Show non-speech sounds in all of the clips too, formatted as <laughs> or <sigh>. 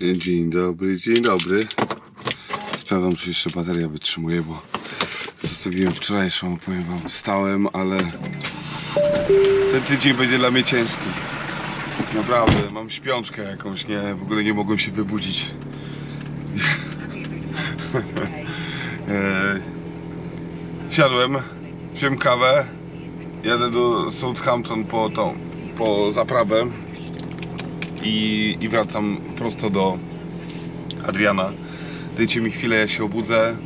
Dzień dobry, dzień dobry. Sprawdzam, czy jeszcze bateria wytrzymuje, bo zostawiłem wczorajszą, powiem wam, wstałem, ale ten tydzień będzie dla mnie ciężki. Naprawdę, mam śpiączkę jakąś, nie, w ogóle nie mogłem się wybudzić. <laughs> E, Wsiadłem, wziąłem kawę, jadę do Southampton po tą, po zaprawę i, i wracam prosto do Adriana. Dajcie mi chwilę, ja się obudzę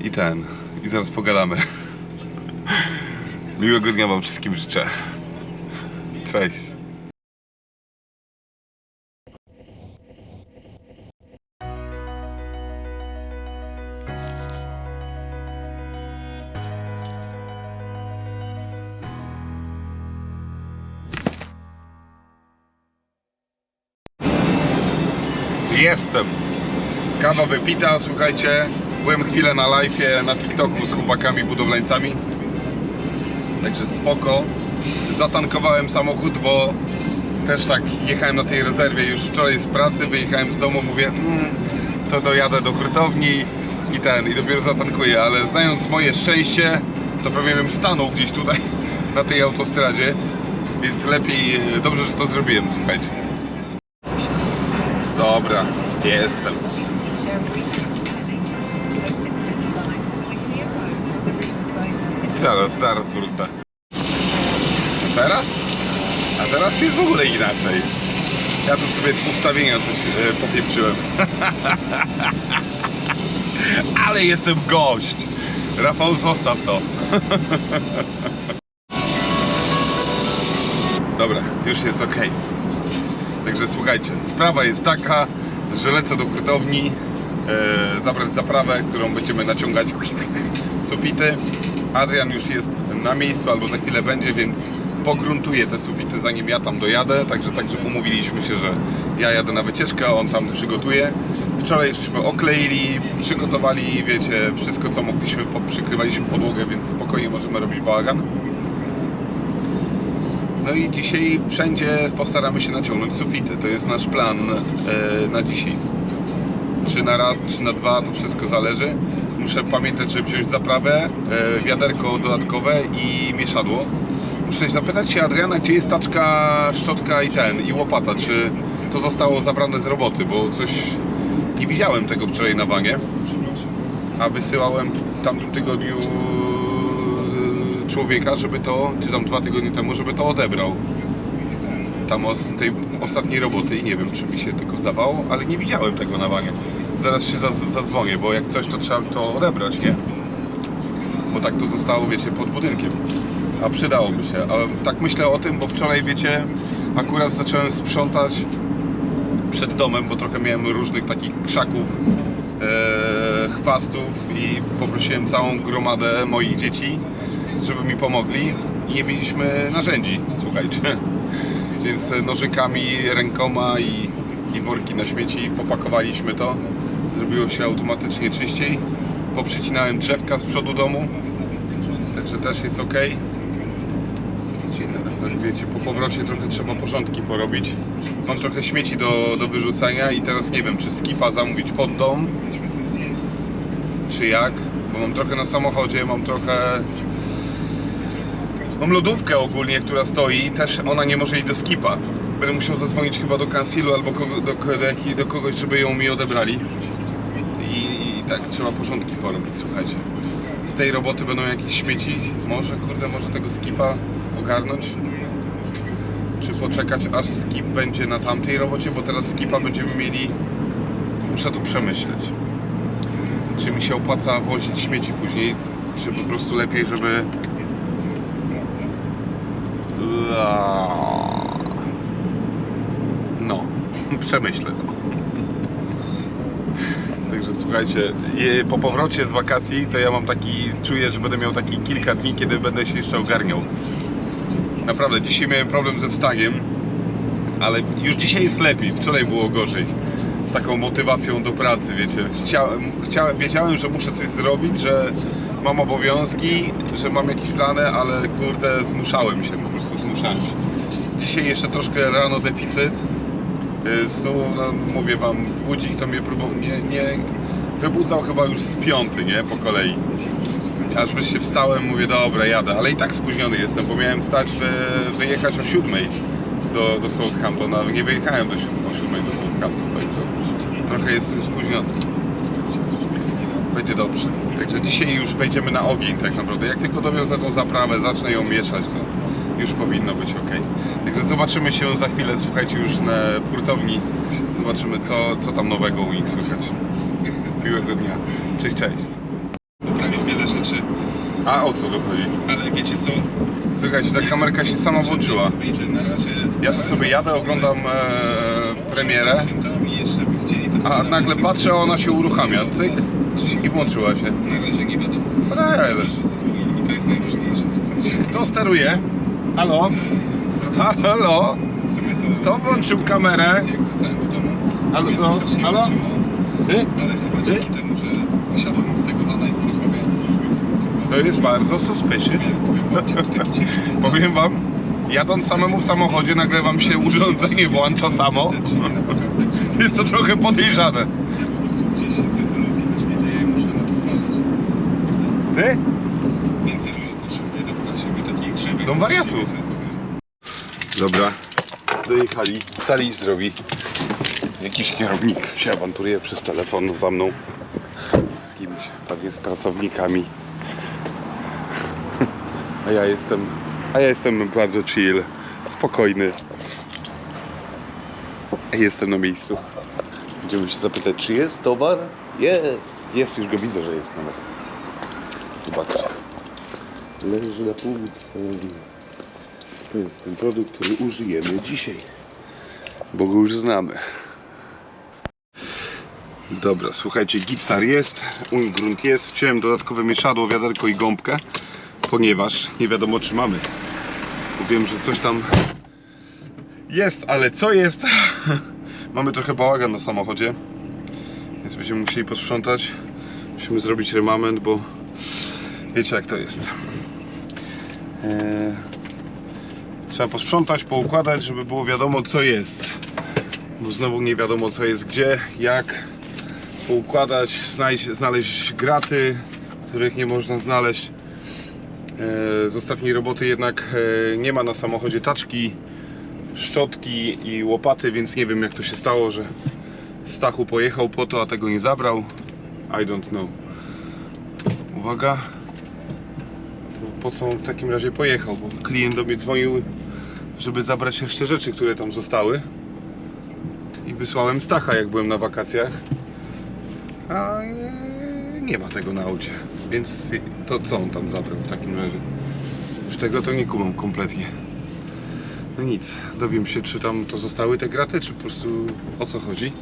i ten, i zaraz pogadamy. <laughs> Miłego dnia wam wszystkim życzę. Cześć. Jestem. Kawa wypita, słuchajcie. Byłem chwilę na live na TikToku z chłopakami budowlańcami. Także spoko. Zatankowałem samochód, bo też tak jechałem na tej rezerwie już wczoraj z pracy, wyjechałem z domu, mówię, mm, to dojadę do hurtowni i ten, i dopiero zatankuję, ale znając moje szczęście, to pewnie bym stanął gdzieś tutaj <laughs> na tej autostradzie, więc lepiej, e, dobrze, że to zrobiłem, słuchajcie. Dobra, jestem. Zaraz, zaraz wrócę. Teraz? A teraz jest w ogóle inaczej. Ja tu sobie ustawienia coś e, popieprzyłem. <laughs> Ale jestem gość. Rafał, zostaw to. <laughs> Dobra, już jest ok. Także słuchajcie, sprawa jest taka, że lecę do hurtowni e, zabrać zaprawę, którą będziemy naciągać <laughs> sufity. Adrian już jest na miejscu albo za chwilę będzie, więc pogruntuję te sufity zanim ja tam dojadę. Także, także umówiliśmy się, że ja jadę na wycieczkę, on tam przygotuje. Wczoraj żeśmy okleili, przygotowali, wiecie, wszystko co mogliśmy, przykrywaliśmy podłogę, więc spokojnie możemy robić bałagan. No i dzisiaj wszędzie postaramy się naciągnąć sufity. To jest nasz plan e, na dzisiaj. Czy na raz, czy na dwa, to wszystko zależy. Muszę pamiętać, żeby wziąć zaprawę, e, wiaderko dodatkowe i mieszadło. Muszę zapytać się Adriana, gdzie jest taczka, szczotka i ten, i łopata. Czy to zostało zabrane z roboty, bo coś nie widziałem tego wczoraj na wanie. A wysyłałem w tamtym tygodniu człowieka, żeby to, czy tam dwa tygodnie temu, żeby to odebrał. Tam z tej ostatniej roboty i nie wiem, czy mi się tylko zdawało, ale nie widziałem tego na wanie. Zaraz się zadzwonię, bo jak coś, to trzeba to odebrać, nie? Bo tak to zostało, wiecie, pod budynkiem. A przydałoby się. A tak myślę o tym, bo wczoraj, wiecie, akurat zacząłem sprzątać przed domem, bo trochę miałem różnych takich krzaków, e, chwastów i poprosiłem całą gromadę moich dzieci, żeby mi pomogli i nie mieliśmy narzędzi, słuchajcie. <laughs> Więc nożykami, rękoma i, i worki na śmieci popakowaliśmy to. Zrobiło się automatycznie czyściej. Poprzycinałem drzewka z przodu domu, także też jest ok. Wiecie, po powrocie trochę trzeba porządki porobić. Mam trochę śmieci do, do wyrzucenia i teraz nie wiem, czy skipa zamówić pod dom, czy jak, bo mam trochę na samochodzie, mam trochę Mam lodówkę ogólnie, która stoi, też ona nie może iść do skipa. Będę musiał zadzwonić chyba do kansilu albo kogo, do, do, do kogoś, żeby ją mi odebrali. I, I tak, trzeba porządki porobić, słuchajcie. Z tej roboty będą jakieś śmieci. Może, kurde, może tego skipa ogarnąć? Czy poczekać, aż skip będzie na tamtej robocie, bo teraz skipa będziemy mieli... Muszę to przemyśleć. Czy mi się opłaca wozić śmieci później, czy po prostu lepiej, żeby no, <laughs> przemyślę to. <laughs> Także słuchajcie, po powrocie z wakacji to ja mam taki, czuję, że będę miał taki kilka dni, kiedy będę się jeszcze ogarniał. Naprawdę, dzisiaj miałem problem ze wstaniem, ale już dzisiaj jest lepiej, wczoraj było gorzej. Z taką motywacją do pracy, wiecie. Chciałem, chciałem, wiedziałem, że muszę coś zrobić, że mam obowiązki, że mam jakieś plany, ale kurde, zmuszałem się, po prostu zmuszałem się. Dzisiaj jeszcze troszkę rano deficyt, y, snu, no, mówię wam, budzik to mnie próbował, nie, nie, wybudzał chyba już z piąty, nie, po kolei. Aż wreszcie wstałem, mówię, dobra, jadę, ale i tak spóźniony jestem, bo miałem stać, wy, wyjechać o siódmej do, do Southampton, ale nie wyjechałem do o siódmej do Southampton, także trochę jestem spóźniony. Będzie dobrze. Także dzisiaj już wejdziemy na ogień tak naprawdę. Jak tylko dowiozę tą zaprawę, zacznę ją mieszać, to już powinno być ok. Także zobaczymy się za chwilę, słuchajcie, już na, w hurtowni. Zobaczymy, co, co tam nowego u nich słychać. <laughs> Miłego dnia. Cześć, cześć. poprawić wiele rzeczy, A o co dochodzi? ale wiecie co? Słuchajcie, ta kamerka się sama włączyła. Ja tu sobie jadę, oglądam e, premierę, a nagle patrzę, a ona się uruchamia. Cyk i włączyła się. Na razie nie wiadomo. Że zadzwonili i to jest najważniejsze, słuchajcie. Kto steruje? Halo? Halo? W sumie to... Kto włączył kamerę? Jak wracałem do domu, Halo, no, halo? męczyło, Ty? Ale chyba dzięki temu, że wysiadłem z tego lana i porozmawiałem z To jest bardzo suspicious. Powiem wam, jadąc samemu w samochodzie, nagle wam się urządzenie włącza samo. Jest to trochę podejrzane. Ja po prostu gdzieś coś ze mną fizycznie dzieje i muszę na to uważać. Ty? Dom wariatu. Dobra, dojechali. Cali i zdrowi. Jakiś kierownik się awanturuje przez telefon za mną. Z kimś, pewnie z pracownikami. A ja jestem, a ja jestem bardzo chill, spokojny. Jestem na miejscu. Będziemy się zapytać, czy jest towar? Jest. Jest, już go widzę, że jest nawet. Zobaczcie. Leży na półce. To jest ten produkt, który użyjemy dzisiaj. Bo go już znamy. Dobra, słuchajcie, gipsar jest, grunt jest. Wziąłem dodatkowe mieszadło, wiaderko i gąbkę, ponieważ nie wiadomo czy mamy. Wiem, że coś tam jest, ale co jest? <laughs> mamy trochę bałagan na samochodzie, więc będziemy musieli posprzątać. Musimy zrobić remament, bo wiecie jak to jest. Eee, Trzeba posprzątać, poukładać, żeby było wiadomo co jest. Bo znowu nie wiadomo co jest gdzie, jak poukładać, znaleźć, znaleźć graty, których nie można znaleźć. E, Z ostatniej roboty jednak e, nie ma na samochodzie taczki, szczotki i łopaty, więc nie wiem jak to się stało, że Stachu pojechał po to, a tego nie zabrał. I don't know. Uwaga. Po co on w takim razie pojechał? Bo klient do mnie dzwonił, żeby zabrać jeszcze rzeczy, które tam zostały. I wysłałem Stacha, jak byłem na wakacjach. A nie, nie ma tego na aucie. Więc to co on tam zabrał w takim razie? Już tego to nie kumam kompletnie. No nic, dowiem się, czy tam to zostały te graty, czy po prostu o co chodzi.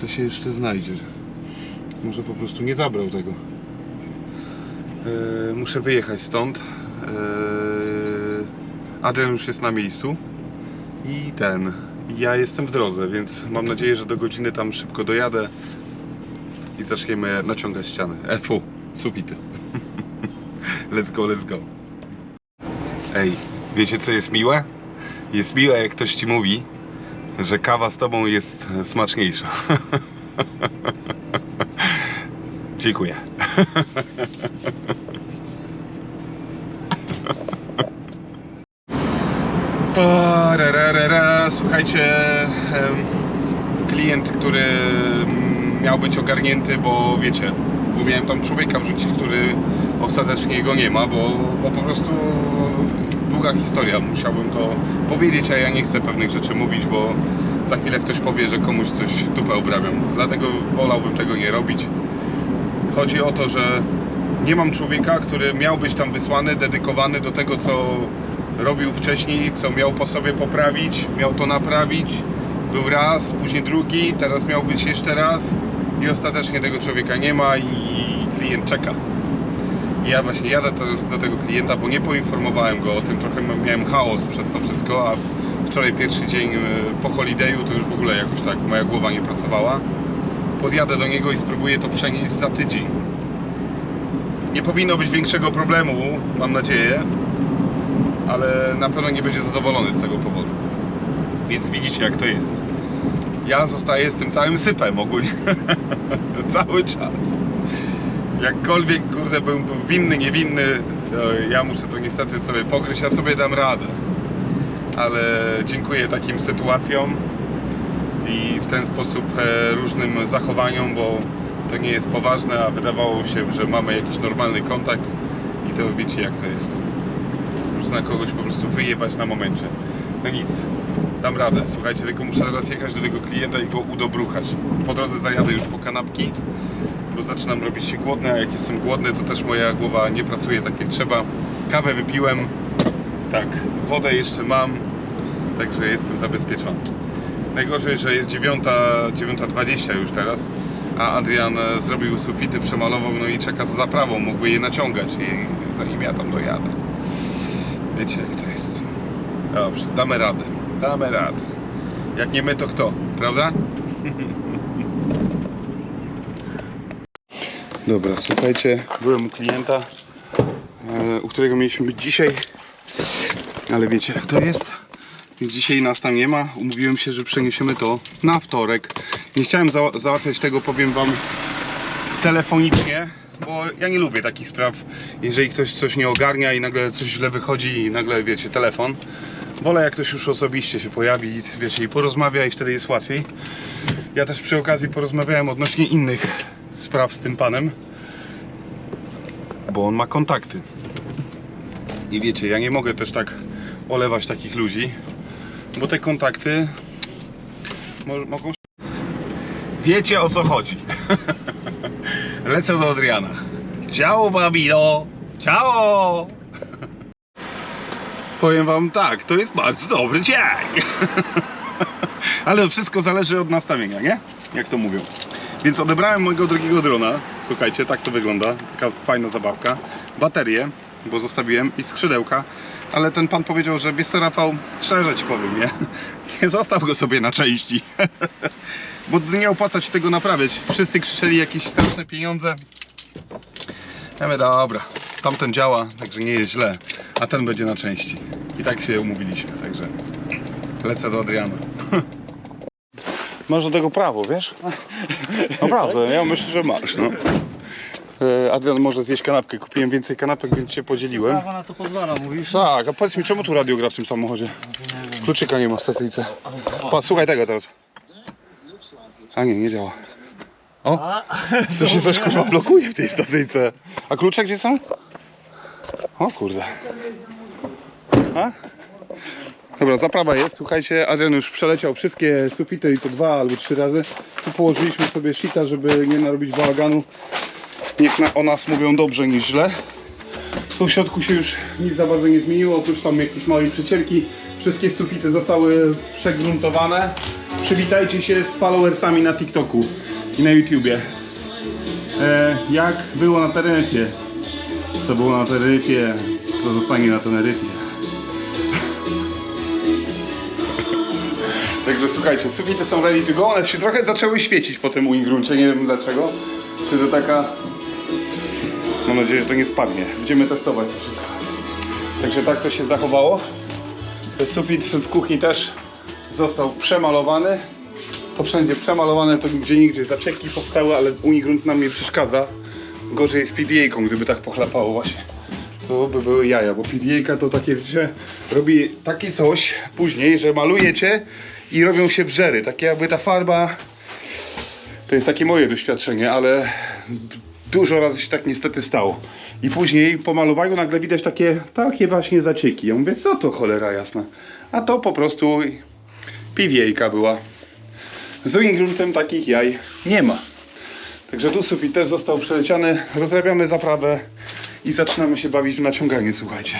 To się jeszcze znajdzie. Może po prostu nie zabrał tego. Yy, muszę wyjechać stąd. Yy, Adrian już jest na miejscu. I ten. Ja jestem w drodze, więc mam nadzieję, że do godziny tam szybko dojadę i zaczniemy naciągać ściany. E, fu, sufity. <laughs> let's go, let's go. Ej, wiecie co jest miłe? Jest miłe, jak ktoś ci mówi, że kawa z tobą jest smaczniejsza. <laughs> Dziękuję. Słuchajcie, klient, który mm, miał być ogarnięty, bo wiecie, bo miałem tam człowieka wrzucić, który ostatecznie go nie ma, bo, bo po prostu długa historia, musiałbym to powiedzieć, a ja nie chcę pewnych rzeczy mówić, bo za chwilę ktoś powie, że komuś coś dupę obrabiam. Dlatego wolałbym tego nie robić. Chodzi o to, że nie mam człowieka, który miał być tam wysłany, dedykowany do tego, co robił wcześniej, co miał po sobie poprawić, miał to naprawić. Był raz, później drugi, teraz miał być jeszcze raz i ostatecznie tego człowieka nie ma i klient czeka. I ja właśnie jadę teraz do tego klienta, bo nie poinformowałem go o tym, trochę miałem chaos przez to wszystko, a wczoraj pierwszy dzień e, po holidayu to już w ogóle jakoś tak moja głowa nie pracowała. Podjadę do niego i spróbuję to przenieść za tydzień. Nie powinno być większego problemu, mam nadzieję, ale na pewno nie będzie zadowolony z tego powodu. Więc widzicie jak to jest. ja zostaję z tym całym sypem ogólnie. <laughs> Cały czas. Jakkolwiek, kurde, bym był winny, niewinny, to ja muszę to niestety sobie pogryźć, ja sobie dam radę. Ale dziękuję takim sytuacjom i w ten sposób e, różnym zachowaniom, bo to nie jest poważne, a wydawało się, że mamy jakiś normalny kontakt i to wiecie jak to jest. Można kogoś po prostu wyjebać na momencie. No nic, dam radę. Słuchajcie, tylko muszę teraz jechać do tego klienta i go udobruchać. Po drodze zajadę już po kanapki, bo zaczynam robić się głodny, a jak jestem głodny, to też moja głowa nie pracuje tak jak trzeba. Kawę wypiłem, tak, wodę jeszcze mam, także jestem zabezpieczony. Najgorzej, że jest 9, 9.20 już teraz, a Adrian e, zrobił sufity, przemalował, no i czeka za zaprawą, mógłby je naciągać i zanim ja tam dojadę. Wiecie jak to jest. Dobrze, damy radę, damy radę. Jak nie my, to kto, prawda? <laughs> Dobra, słuchajcie, byłem u klienta, e, u którego mieliśmy być dzisiaj, ale wiecie jak to jest? Dzisiaj nas tam nie ma. Umówiłem się, że przeniesiemy to na wtorek. Nie chciałem za załatwiać tego, powiem Wam, telefonicznie, bo ja nie lubię takich spraw. Jeżeli ktoś coś nie ogarnia i nagle coś źle wychodzi i nagle, wiecie, telefon. Wolę jak ktoś już osobiście się pojawi wiecie, i porozmawia i wtedy jest łatwiej. Ja też przy okazji porozmawiałem odnośnie innych spraw z tym panem, bo on ma kontakty. I wiecie, ja nie mogę też tak olewać takich ludzi, bo te kontakty mo- mogą. Wiecie o co chodzi. <laughs> Lecę do Adriana. Ciao, babino! Ciao! Powiem wam tak, to jest bardzo dobry dzień. <laughs> Ale wszystko zależy od nastawienia, nie? Jak to mówią. Więc odebrałem mojego drugiego drona. Słuchajcie, tak to wygląda. Taka fajna zabawka. Baterię, bo zostawiłem i skrzydełka. Ale ten pan powiedział, że wiesz co Rafał, szczerze ci powiem, nie? <laughs> Nie zostaw go sobie na części. <laughs> Bo nie opłaca się tego naprawiać. Wszyscy krzyczeli jakieś straszne pieniądze. Ja mówię, dobra, tamten działa, także nie jest źle, a ten będzie na części. I tak się umówiliśmy, także lecę do Adriana. Masz do tego prawo, wiesz? <laughs> Naprawdę, ja myślę, że masz, no. E, Adrian może zjeść kanapkę. Kupiłem więcej kanapek, więc się podzieliłem. Prawo na to pozwala, mówisz? Tak, a powiedz mi, czemu tu radio gra w tym samochodzie? Kluczyka nie ma w stacyjce. Pa, słuchaj tego teraz. A nie, nie działa. O, to się coś kurwa blokuje w tej stacyjce. A klucze gdzie są? O kurde. A? Dobra, zaprawa jest, słuchajcie, Adrian już przeleciał wszystkie sufity i to dwa albo trzy razy. Tu położyliśmy sobie shita, żeby nie narobić bałaganu. Niech na, o nas mówią dobrze niż źle. Tu w środku się już nic za bardzo nie zmieniło, oprócz tam jakiejś małej przecierki. Wszystkie sufity zostały przegruntowane. Przywitajcie się z followersami na TikToku i na YouTubie. E, jak było na Teneryfie? Co było na Teneryfie, to zostanie na Teneryfie. <laughs> Także słuchajcie, sufity są ready to go. One się trochę zaczęły świecić po tym gruncie, nie wiem dlaczego. Czy to taka... Mam nadzieję, że to nie spadnie. Będziemy testować to wszystko. Także tak to się zachowało. Sufit w kuchni też został przemalowany. To wszędzie przemalowane, to gdzie nigdzie zacieki powstały, ale unigrunt nam nie przeszkadza. Gorzej z PDA-ką, gdyby tak pochlapało właśnie. To by były jaja, bo PDA to takie, że robi takie coś później, że malujecie i robią się brzery. Takie jakby ta farba to jest takie moje doświadczenie, ale dużo razy się tak niestety stało. I później po malowaniu nagle widać takie, takie właśnie zacieki. Ja mówię, co to cholera jasna? A to po prostu piwiejka była. Z ingruntem takich jaj nie ma. Także tu sufit też został przeleciany. Rozrabiamy zaprawę i zaczynamy się bawić w naciąganie, słuchajcie.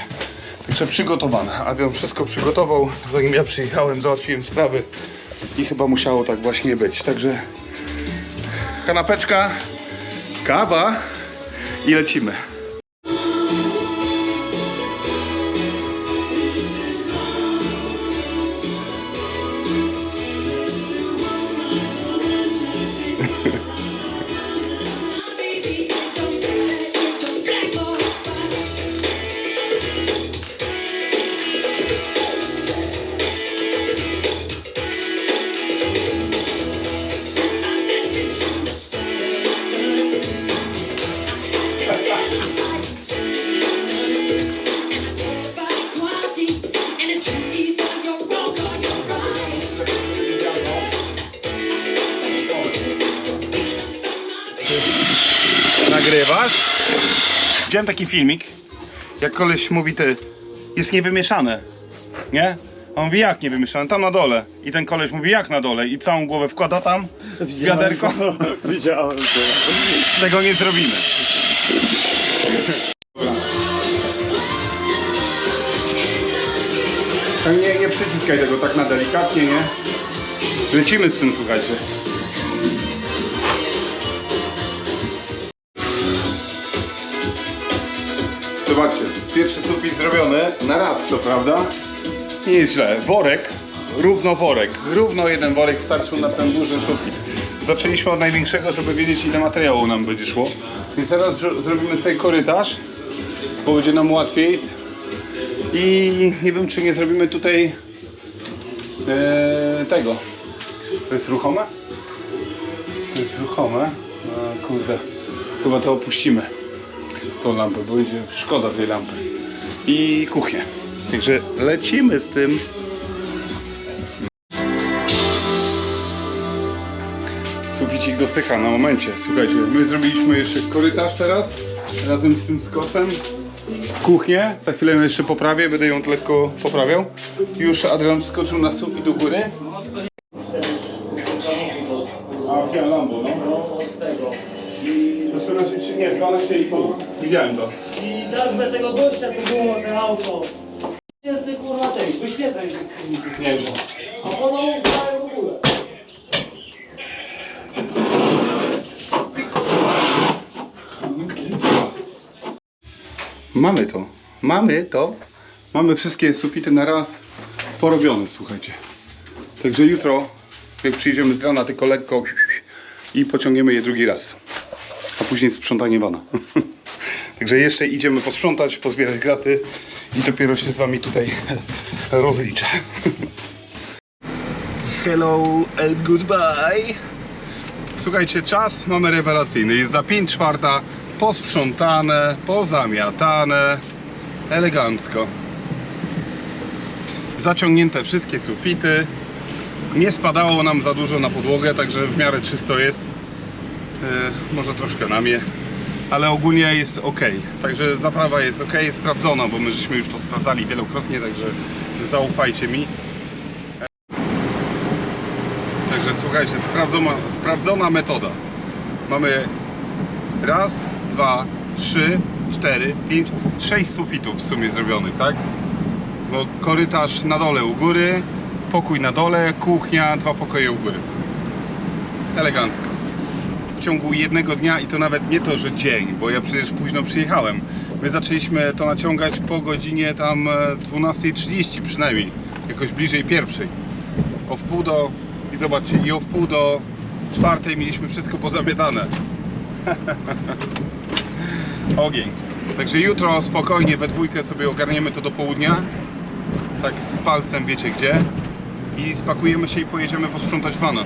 Także przygotowane. Adrian wszystko przygotował. Zanim ja przyjechałem, załatwiłem sprawy i chyba musiało tak właśnie być. Także kanapeczka, kawa i lecimy. Widziałem taki filmik, jak koleś mówi ty, jest niewymieszane, nie? A on mówi jak niewymieszane? Tam na dole. I ten koleś mówi jak na dole? I całą głowę wkłada tam w wiaderko. <laughs> Widziałem to. Tego nie zrobimy. Nie, nie przyciskaj tego tak na delikatnie, nie? Lecimy z tym, słuchajcie. Zobaczcie, pierwszy sufit zrobiony na raz, co prawda? Nie jest źle. Worek, równo worek. Równo jeden worek starczył na ten duży sufit. Zaczęliśmy od największego, żeby wiedzieć ile materiału nam będzie szło. Więc teraz zro- zrobimy sobie korytarz, bo będzie nam łatwiej. I nie wiem, czy nie zrobimy tutaj e, tego. To jest ruchome? To jest ruchome. No, kurde, chyba to opuścimy tą lampę, bo będzie szkoda tej lampy. I kuchnię. Także lecimy z tym. Suficik dosycha na momencie. Słuchajcie, my zrobiliśmy jeszcze korytarz teraz, razem z tym skosem. Kuchnię, za chwilę ją jeszcze poprawię, będę ją lekko poprawiał. Już Adrian wskoczył na sufit do góry. A, lambo, no. To 14, czy nie, 12,5. Widziałem to. I nazwę tego gościa, to było to auto. Ty kurwa tej, wyświetlaj się. Nie wiem. A ono w ogóle. Mamy to. Mamy to. Mamy wszystkie sufity na raz porobione, słuchajcie. Także jutro, jak przyjdziemy z rana, tylko lekko i pociągniemy je drugi raz. A później sprzątanie wana. <laughs> Także jeszcze idziemy posprzątać, pozbierać graty i dopiero się z wami tutaj <laughs> rozliczę. Hello and goodbye. Słuchajcie, czas mamy rewelacyjny. Jest za 5 czwarta, posprzątane, pozamiatane, elegancko. Zaciągnięte wszystkie sufity. Nie spadało nam za dużo na podłogę, także w miarę czysto jest. E, może troszkę na mnie, ale ogólnie jest ok. Także zaprawa jest ok, jest sprawdzona, bo my żeśmy już to sprawdzali wielokrotnie, także zaufajcie mi. Także słuchajcie, sprawdzona, sprawdzona metoda. Mamy raz, dwa, trzy, cztery, pięć, sześć sufitów w sumie zrobionych, tak? Bo korytarz na dole u góry, pokój na dole, kuchnia, dwa pokoje u góry. Elegancko. W ciągu jednego dnia i to nawet nie to, że dzień, bo ja przecież późno przyjechałem. My zaczęliśmy to naciągać po godzinie tam e, 12.30 przynajmniej, jakoś bliżej pierwszej. O wpół do, i zobaczcie, i o wpół do czwartej mieliśmy wszystko pozamiatane. <laughs> Ogień. Także jutro spokojnie we dwójkę sobie ogarniemy to do południa. Tak z palcem wiecie gdzie. I spakujemy się i pojedziemy posprzątać wana.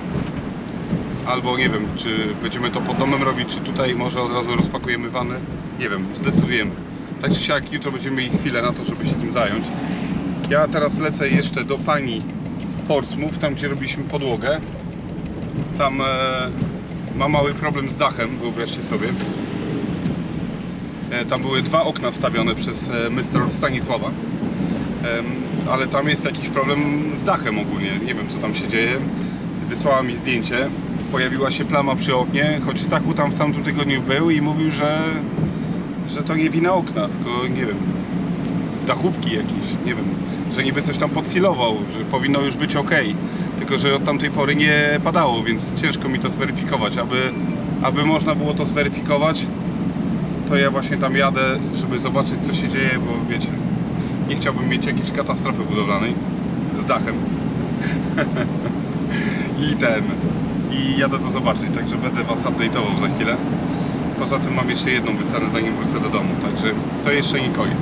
Albo nie wiem, czy będziemy to pod domem robić, czy tutaj może od razu rozpakujemy wany. Nie wiem, zdecydujemy. Tak czy siak, jutro będziemy mieli chwilę na to, żeby się tym zająć. Ja teraz lecę jeszcze do pani w Portsmouth, tam gdzie robiliśmy podłogę. Tam e, ma mały problem z dachem, wyobraźcie sobie. E, tam były dwa okna wstawione przez e, Mr. Stanisława. Em, ale tam jest jakiś problem z dachem ogólnie. Nie wiem co tam się dzieje. Wysłała mi zdjęcie. Pojawiła się plama przy oknie, choć Stachu tam w tamtym tygodniu był i mówił, że, że to nie wina okna, tylko nie wiem, dachówki jakieś, nie wiem, że niby coś tam podsilował, że powinno już być ok. Tylko, że od tamtej pory nie padało, więc ciężko mi to zweryfikować. Aby, aby można było to zweryfikować, to ja właśnie tam jadę, żeby zobaczyć co się dzieje, bo wiecie, nie chciałbym mieć jakiejś katastrofy budowlanej z dachem. <laughs> I ten. I jadę to zobaczyć, także będę Was update'ował za chwilę. Poza tym mam jeszcze jedną wycenę zanim wrócę do domu, także to jeszcze nie koniec.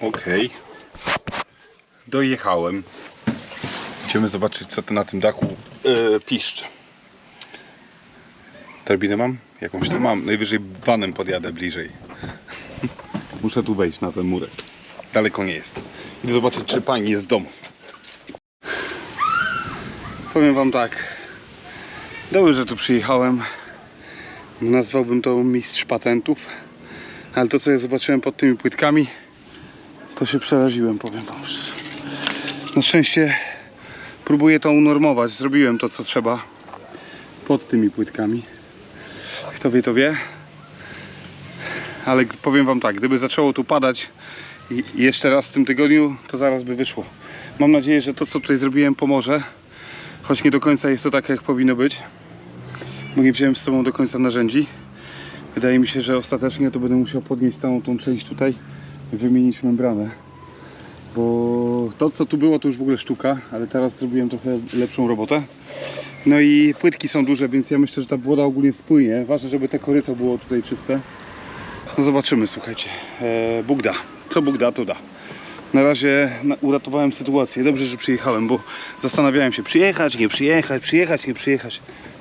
Okej. Dojechałem. Idziemy zobaczyć co to na tym dachu yy, piszcze. Turbinę mam? Jakąś tu mam. Najwyżej vanem podjadę bliżej. Muszę tu wejść na ten murek. Daleko nie jest. Idę zobaczyć, czy pani jest w domu. Powiem wam tak. Dobrze, że tu przyjechałem. Nazwałbym to mistrz patentów. Ale to co ja zobaczyłem pod tymi płytkami, to się przeraziłem, powiem wam. Na szczęście próbuję to unormować. Zrobiłem to co trzeba pod tymi płytkami. Kto wie, to wie. Ale powiem wam tak, gdyby zaczęło tu padać jeszcze raz w tym tygodniu, to zaraz by wyszło. Mam nadzieję, że to co tutaj zrobiłem pomoże. Choć nie do końca jest to tak jak powinno być. Bo nie wziąłem z sobą do końca narzędzi. Wydaje mi się, że ostatecznie to będę musiał podnieść całą tą część tutaj wymienić membranę. Bo to co tu było to już w ogóle sztuka, ale teraz zrobiłem trochę lepszą robotę. No i płytki są duże, więc ja myślę, że ta woda ogólnie spłynie. Ważne, żeby te koryto było tutaj czyste. No zobaczymy, słuchajcie. Eee, Bóg da. Co Bóg da, to da. Na razie uratowałem sytuację. Dobrze, że przyjechałem, bo zastanawiałem się, przyjechać, nie przyjechać, przyjechać, nie przyjechać.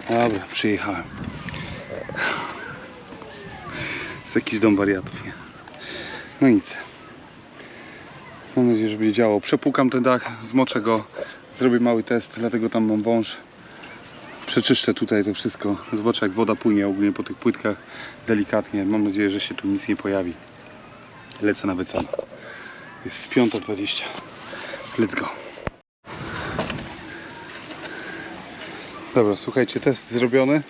Dobra, przyjechałem. Jest jakiś dom wariatów, nie? No nic. Mam nadzieję, że będzie działał. Przepłukam ten dach, zmoczę go, zrobię mały test, dlatego tam mam wąż. Przeczyszczę tutaj to wszystko. Zobaczę jak woda płynie ogólnie po tych płytkach delikatnie. Mam nadzieję, że się tu nic nie pojawi. Lecę na wycenę. Jest 5.20. Let's go. Dobra, słuchajcie, test zrobiony.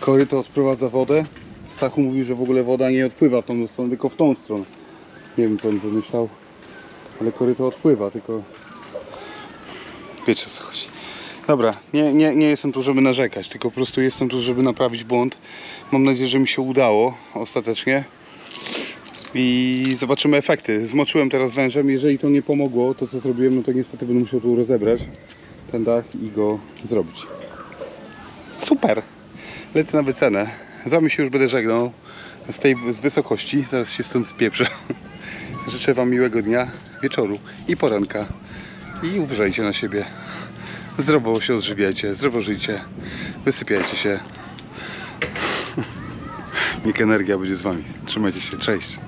Koryto odprowadza wodę. Stachu mówił, że w ogóle woda nie odpływa w tą stronę, tylko w tą stronę. Nie wiem co on wymyślał, ale koryto odpływa, tylko wiecie o co chodzi. Dobra, nie, nie, nie jestem tu, żeby narzekać, tylko po prostu jestem tu, żeby naprawić błąd. Mam nadzieję, że mi się udało ostatecznie. I zobaczymy efekty. Zmoczyłem teraz wężem. Jeżeli to nie pomogło, to co zrobiłem, no to niestety będę musiał tu rozebrać ten dach i go zrobić. Super! Lecę na wycenę. Z wami się już będę żegnał z tej z wysokości. Zaraz się stąd spieprzę. <laughs> Życzę wam miłego dnia, wieczoru i poranka. I uważajcie na siebie. Zdrowo się odżywiajcie, zdrowo żyjcie, wysypiajcie się. <laughs> Niech energia będzie z wami. Trzymajcie się, cześć.